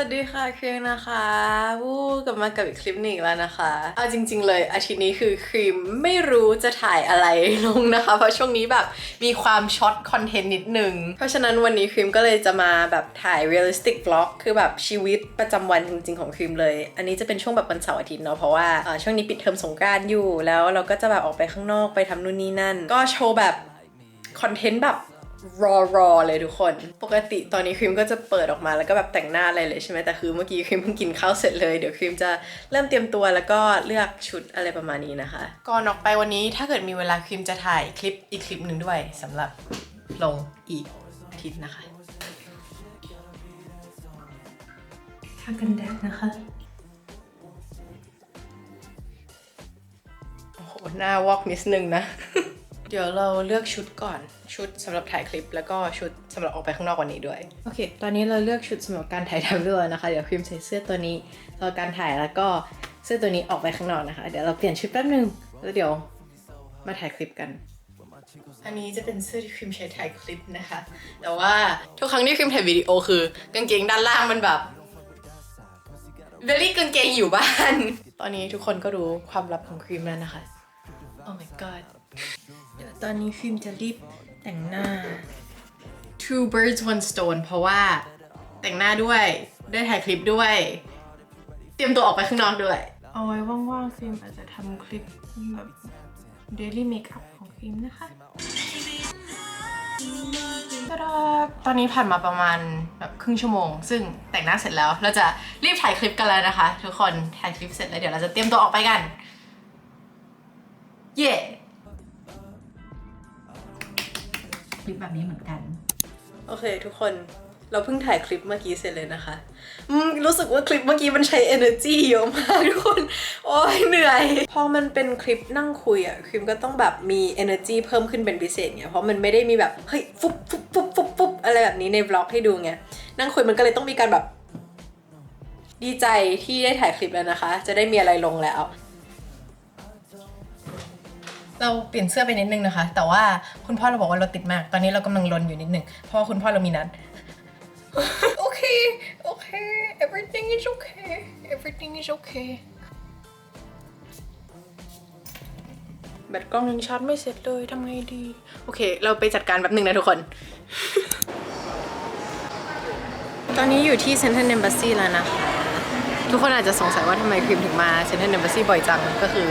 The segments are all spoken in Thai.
วัสดีค่ะครีมนะคะวู้กลับมากับอีกคลิปหนึ่งแล้วนะคะ เอาจริง ๆ เลยอาทิตย์นี้คือครีมไม่รู้จะถ่ายอะไรลงนะคะ เพราะช่วงนี้แบบมีความช็อตคอนเทนต์นิดนึง เพราะฉะนั้นวันนี้ครีมก็เลยจะมาแบบถ่าย realistic vlog คือแบบชีวิตประจำวันจริง ๆ ของครีมเลย อันนี้จะเป็นช่วงแบบวันเสาร์อาทิตย์เนาะเพราะว่าช่วงนี้ปิดเทอมสงกรานต์อยู่แล้วเราก็จะแบบออกไปข้างนอกไปทำนู่นนี่นั่น ก็โชว์แบบคอนเทนต์แบบ รอรอเลยทุกคน ปกติตอนนี้ครีมก็จะเปิดออกมาแล้วก็แบบแต่งหน้าอะไรเลยใช่ไหมแต่คือเมื่อกี้ครีมเพิ่งกินข้าวเสร็จเลย เดี๋ยวครีมจะเริ่มเตรียมตัวแล้วก็เลือกชุดอะไรประมาณนี้นะคะ ก่อนออกไปวันนี้ถ้าเกิดมีเวลาครีมจะถ่ายคลิปอีกคลิปหนึ่งด้วยสำหรับลงอีกอาทิตย์นะคะทากันแดดนะคะโอ้โหหน้าวอกนิดนึงนะ เดี๋ยวเราเลือกชุดก่อนชุดสำหรับถ่ายคลิป แล้วก็ชุดสำหรับออกไปข้างนอกวันนี้ด้วยโอเค ตอนนี้เราเลือกชุดสำหรับการถ่ายทำด้วยนะคะเดี๋ยวครีมใส่เสื้อตัวนี้สำหรับการถ่ายแล้วก็เสื้อตัวนี้ออกไปข้างนอกนะคะ เดี๋ยวเราเปลี่ยนชุดแป๊บนึงแล้วเดี๋ยวมาถ่ายคลิปกัน อันนี้จะเป็นเสื้อที่ครีมใช้ถ่ายคลิปนะคะ แต่ว่าทุกครั้งที่ครีมถ่ายวิดีโอคือกางเกงด้านล่างมันแบบเวลี่กางเกงอยู่บ้าน ตอนนี้ทุกคนก็รู้ความลับของครีมแล้วนะคะ Oh my god เดี๋ยว ตอนนี้ครีมจะรีบแต่งหน้า two birds one stone เพราะว่าแต่งหน้าด้วยได้ถ่ายคลิปด้วย เตรียมตัวออกไปข้างนอกด้วย เอาไว้ว่างๆครีมอาจจะทำคลิปแบบ daily makeup ของครีมนะคะตาดาตอนนี้ผ่านมาประมาณแบบครึ่งชั่วโมง ซึ่งแต่งหน้าเสร็จแล้ว เราจะรีบถ่ายคลิปกันแล้วนะคะ ทุกคนถ่ายคลิปเสร็จแล้วเดี๋ยวเราจะเตรียมตัวออกไปกัน เย่ค ลิปแบบนี้เหมือนกัน โอเค ทุกคนเราเพิ่งถ่ายคลิปเมื่อกี้เสร็จเลยนะคะอืมรู้สึกว่าคลิปเมื่อกี้มันใช้ energy เยอะมากทุกคน โอ้ยเหนื่อย พอมันเป็นคลิปนั่งคุยอะคลิปก็ต้องแบบมี energy เพิ่มขึ้นเป็นพิเศษไงเพราะมันไม่ได้มีแบบ เฮ้ย ฟุบฟุบฟุบฟุบฟุบอะไรแบบนี้ในวล็อกให้ดูไง นั่งคุยมันก็เลยต้องมีการแบบ ดีใจที่ได้ถ่ายคลิปแล้วนะคะ จะได้มีอะไรลงแล้ว เราเปลี่ยนเสื้อไปนิดนึงนะคะ แต่ว่าคุณพ่อเราบอกว่าเรถติดมาก ตอนนี้เรากำลังลนอยู่นิดนึง เพราะว่าคุณพ่อเรามีนัด โอเค โอเค everything is okay everything is okay แบตกล้องยังชาร์จไม่เสร็จเลยทำไงดี โอเค เราไปจัดการแบบหนึ่งนะทุกคน ตอนนี้อยู่ที่เซนทรัลเ m ม a บ s y แล้วนะคะทุกคนอาจจะสงสัยว่าทำไมครีมถึงมาเซนทรัลเ m ม a บ s y บ่อยจัง ก็คือ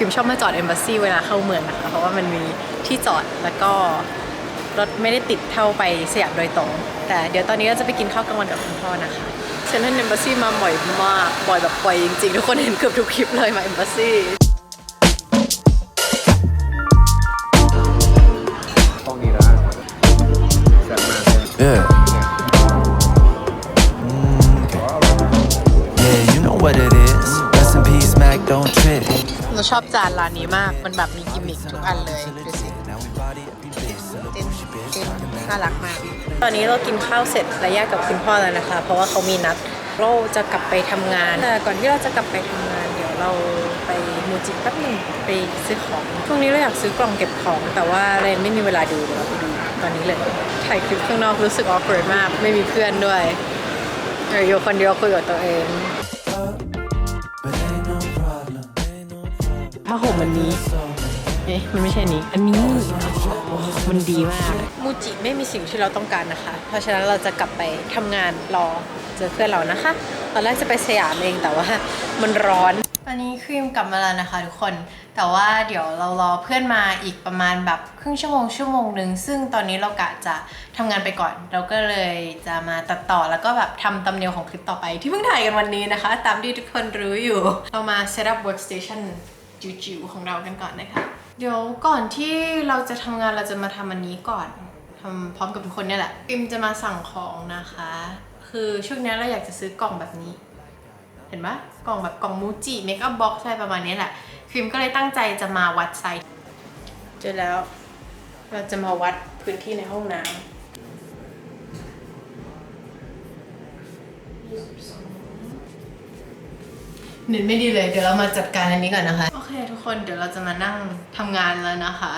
ครีมชอบมาจอดเอมบ s สซีเวลาเข้าเมืองนะคะเพราะว่ามันมีที่จอดแล้วก็รถไม่ได้ติดเท่าไปสยามโดยตรง แต่เดี๋ยวตอนนี้เราจะไปกินข้าวกลางวันกับคุณพ่อนะคะเซนทรัลเ m ม a บ s y มาบ่อยมากบ่อยแบบบ่อยจริงๆ ทุกคนเห็นเกือบทุกคลิปเลยมาเอมบ s สซีห้องนี้นะแซ่บมากเลย Yeah. ชอบจานร้านนี้มาก มันแบบมีกิมมิคทุกอันเลยดูสิเต้นเต้นน่ารักมาก ตอนนี้เรากินข้าวเสร็จและยกกับคุณพ่อแล้วนะคะ เพราะว่าเขามีนัดเราจะกลับไปทำงานแต่ก่อนที่เราจะกลับไปทำงาน เดี๋ยวเราไปมูจิแป๊บหนึงไปซื้อของช่วงนี้เราอยากซื้อกล่องเก็บของ แต่ว่าเราไม่มีเวลาดูเดี๋ยวเราไปดูตอนนี้เลยถ่ายคลิปข้างนอกรู้สึกออฟเ a ร์มาก ไม่มีเพื่อนด้วยอยู่คนเดียวคุยกับตัวเอง ผ้าห่มอันนี้ เอ๊ะ มันไม่ใช่นี้ อันนี้ มันดีมาก มูจิไม่มีสิ่งที่เราต้องการนะคะ เพราะฉะนั้นเราจะกลับไปทำงานรอเจอเพื่อนเรานะคะ ตอนแรกจะไปสยามเองแต่ว่ามันร้อน ตอนนี้ครีมกลับมาแล้วนะคะทุกคน แต่ว่าเดี๋ยวเรารอเพื่อนมาอีกประมาณแบบครึ่งชั่วโมงชั่วโมงหนึ่งซึ่งตอนนี้เรากะจะทำงานไปก่อน เราก็เลยจะมาตัดต่อแล้วก็แบบทำตำเนียวของคลิปต่อไปที่เพิ่งถ่ายกันวันนี้นะคะ ตามที่ทุกคนรู้อยู่ เรามา set up workstation จิ๋วๆของเรากันก่อนนะคะ เดี๋ยวก่อนที่เราจะทำงานเราจะมาทำอันนี้ก่อนทำพร้อมกับทุกคนเนี่ยแหละพิมจะมาสั่งของนะคะ คือช่วงนี้เราอยากจะซื้อกล่องแบบนี้ เห็นปะกล่องแบบกล่องมูจิเมคอัพบ็อกซ์อะไรประมาณนี้แหละครีมก็เลยตั้งใจจะมาวัดไซส์เจอแล้ว เราจะมาวัดพื้นที่ในห้องน้ำ หน็ตไม่ดีเลย เดี๋ยวเรามาจัดการอันนี้ก่อนนะคะ โอเค ทุกคนเดี๋ยวเราจะมานั่งทำงานแล้วนะคะ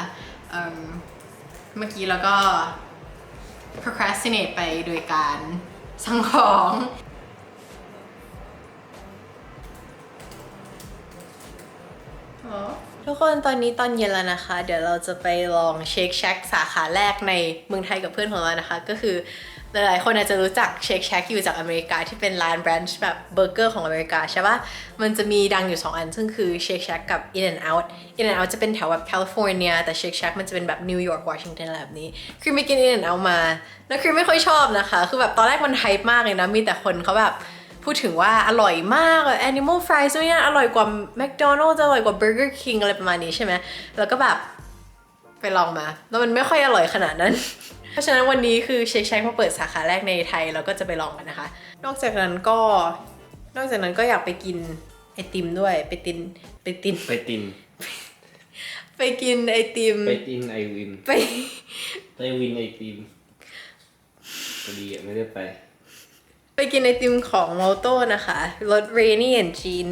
เมื่อกี้เราก็ procrastinate ไปโดยการสั่งของทุกคนตอนนี้ตอนเย็นแล้วนะคะ เดี๋ยวเราจะไปลองเช็คแช็กสาขาแรกในเมืองไทยกับเพื่อนของเรานะคะ ก็คือ หลายๆคนอาจจะรู้จักเชคแช c อยู่จากอเมริกาที่เป็นร้านแบรนช์แบบเบอร์เกอร์ของอเมริกาใช่ปะมันจะมีดังอยู่ 2 อัน ซึ่งคือเชคแช c กับ In and Out In and Out จะเป็นแถวแบบแคลิฟอร์เนียแต่เชคแช c มันจะเป็นแบบนิวยอร์กวอชิงตันอะไรแบบนี้ คือไม่กิน In and Out มา แล้วคือไม่ค่อยชอบนะคะ คือแบบตอนแรกมันไฮป์มากเลยนะ มีแต่คนเขาแบบพูดถึงว่าอร่อยมากแบบ Animal Fries เนี่ยอร่อยกว่า McDonald's อร่อยกว่า Burger King อะไรประมาณนี้ใช่ไหมแล้วก็แบบไปลองมา แล้วมันไม่ค่อยอร่อยขนาดนั้น เพราะฉะนั้นวันนี้คือเชคแช c มาเปิดสาขาแรกในไทยเราก็จะไปลองกันนะคะ นอกจากนั้นก็ นอกจากนั้นก็อยากไปกินไอติมด้วยไปตินไปติน ไปติน ไปกินไอติม ไปตินไอวิน ไปไปวินไอติมพอดีอะไม่ได้ไป ไปกินไอติมของ m o l t o นะคะรส Rainy and Gin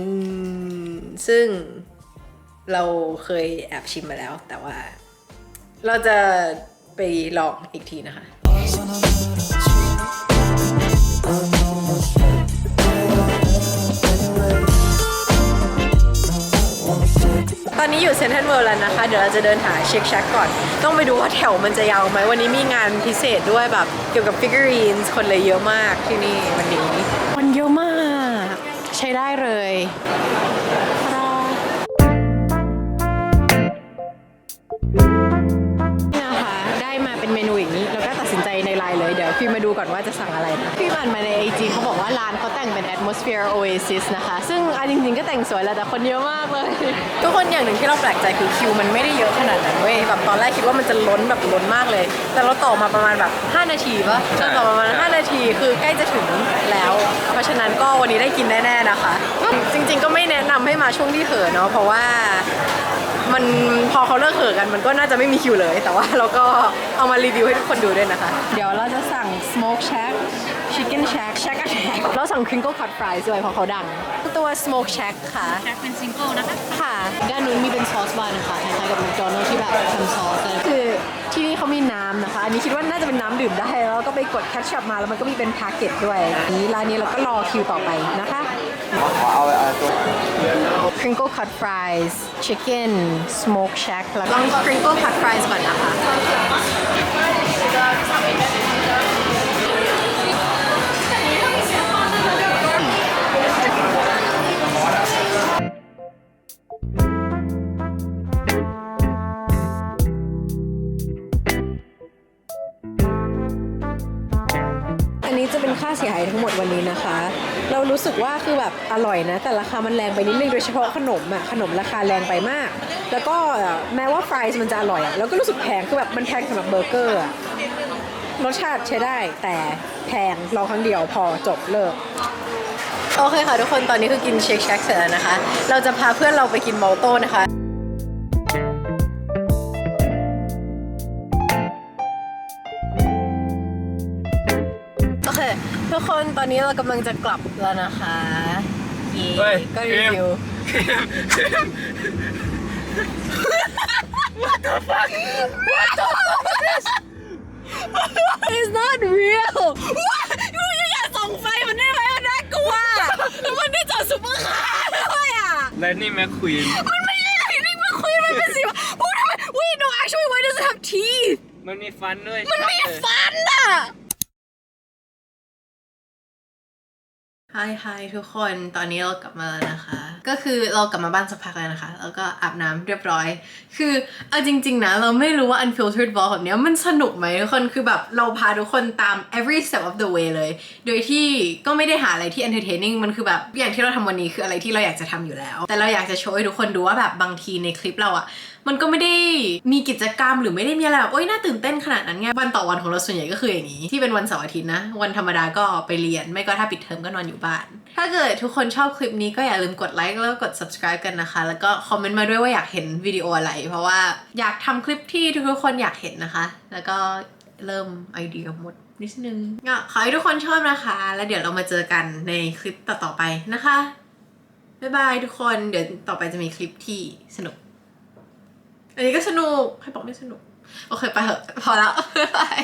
ซึ่งเราเคยแอบชิมมาแล้ว แต่ว่า เราจะ ไปลองอีกทีนะคะตอนนี้อยู่เซนทรัลเวิลด์แล้วนะคะ เดี๋ยวเราจะเดินหาเช็คแช c ก่อน ต้องไปดูว่าแถวมันจะยาวไหม วันนี้มีงานพิเศษด้วยแบบเกี่ยวกับฟิกเกอรีนคนเลยเยอะมากที่นี่วันนี้ คนเยอะมาก ใช้ได้เลย atmosphere oasis นะคะ ซึ่งอันจริงๆก็แต่งสวยแหล้วแต่คนเยอะมากเลย ทุกคนอย่างหนึ่งที่เราแปลกใจคือคิวมันไม่ได้เยอะขนาดนั้นเว้ยแบบตอนแรกคิดว่ามันจะล้นแบบล้นมากเลย แต่เราต่อมาประมาณแบบ 5 นาทีปะเราต่อมาประมาณ 5 นาทีคือใกล้จะถึงแล้ว เพราะฉะนั้นก็วันนี้ได้กินแน่ๆนะคะ จริงๆก็ไม่แนะนำให้มาช่วงที่เหอะเนาะเพราะว่า มันพอเขาเลิกเห่อะกันมันก็น่าจะไม่มีคิวเลย แต่ว่าเราก็เอามารีวิวให้ทุกคนดูด้วยนะคะ เดี๋ยวเราจะสั่ง smoke shack chicken shack shack shack เราสั่ง crinkle cut fries ด้วยเพราะเขาดัง ตัว smoke shack ค่ะแจ็คเป็นซิงเกิลนะคะ ค่ะ ด้านนู้นมีเป็นซอสบาร์นะคะคล้ายๆกับ McDonald's ที่แบบทำซอสเลยคือที่นี่เขามีน้ำนะคะ อันนี้คิดว่าน่าจะเป็นน้ำดื่มได้ แล้วก็ไปกดแคชชัพมาแล้วมันก็มีเป็นแพ็กเกจด้วยอันนี้ร้านนี้เราก็รอคิวต่อไปนะคะ เอาเอาตัว crinkle cut fries chicken smoke shack แล้วลอง crinkle cut fries ก่อนนะคะ อันนี้จะเป็นค่าเสียหายทั้งหมดวันนี้นะคะเรู้สึกว่าคือแบบอร่อยนะ แต่ราคามันแรงไปนิดนึงโดยเฉพาะขนมอะขนมราคาแรงไปมาก แล้วก็แม้ว่าฟรายส์มันจะอร่อยอะเราก็รู้สึกแพงคือแบบมันแพงสำหรับเบอร์เกอร์อะรสชาติใช้ได้แต่แพงลองครั้งเดียวพอจบเลิกโอเคค่ะทุกคนตอนนี้คือกินเชคแชกเสร็จแล้วนะคะ เราจะพาเพื่อนเราไปกินมอลโต้นะคะ ทุกคนตอนนี้เรากำลังจะกลับแล้วนะคะเย่เฮ้ยก็รีวิว It's not real ว้ายูอย่าส่องไฟมันได้ไหมมันน่ากลัวแล้วมันได้จอดซุปเปอร์คาร์ด้วยอะ และนี่แม็กควีน มันไม่ใช่อะไรนี่มันคุยมันเป็นสีพูดทำไม Wait no actually why does it have teeth มันมีฟันด้วยมันมีฟันอะ Hi Hi ทุกคนตอนนี้เรากลับมาแล้วนะคะ ก็คือเรากลับมาบ้านสักพักแล้วนะคะ แล้วก็อาบน้ำเรียบร้อย คือเอาจริง ๆ นะ เราไม่รู้ว่า unfiltered vlog แบบนี้มันสนุกไหมทุกคนคือแบบเราพาทุกคนตาม every step of the way เลย โดยที่ก็ไม่ได้หาอะไรที่ entertaining มันคือแบบอย่างที่เราทำวันนี้คืออะไรที่เราอยากจะทำอยู่แล้ว แต่เราอยากจะโชว์ให้ทุกคนดูว่าแบบบางทีในคลิปเราอะมันก็ไม่ได้มีกิจกรรมหรือไม่ได้มีอะไรแบบโอ๊ยน่าตื่นเต้นขนาดนั้นไงวันต่อวันของเราส่วนใหญ่ก็คืออย่างนี้ที่เป็นวันเสาร์อาทิตย์นะ วันธรรมดาก็ไปเรียนไม่ก็ถ้าปิดเทอมก็นอนอยู่บ้าน ถ้าเกิดทุกคนชอบคลิปนี้ก็อย่าลืมกดไลค์แล้วก็กด subscribe กันนะคะ แล้วก็คอมเมนต์มาด้วยว่าอยากเห็นวิดีโออะไร เพราะว่าอยากทำคลิปที่ทุกๆคนอยากเห็นนะคะ แล้วก็เริ่มไอเดียหมดนิดนึงก็ขอให้ทุกคนชอบนะคะ แล้วเดี๋ยวเรามาเจอกันในคลิปต่อๆไปนะคะ บ๊ายบายทุกคน เดี๋ยวต่อไปจะมีคลิปที่สนุก อันนี้ก็สนุก ใครบอกไม่สนุก โอเคไปเถอะพอแล้วบ๊ายบาย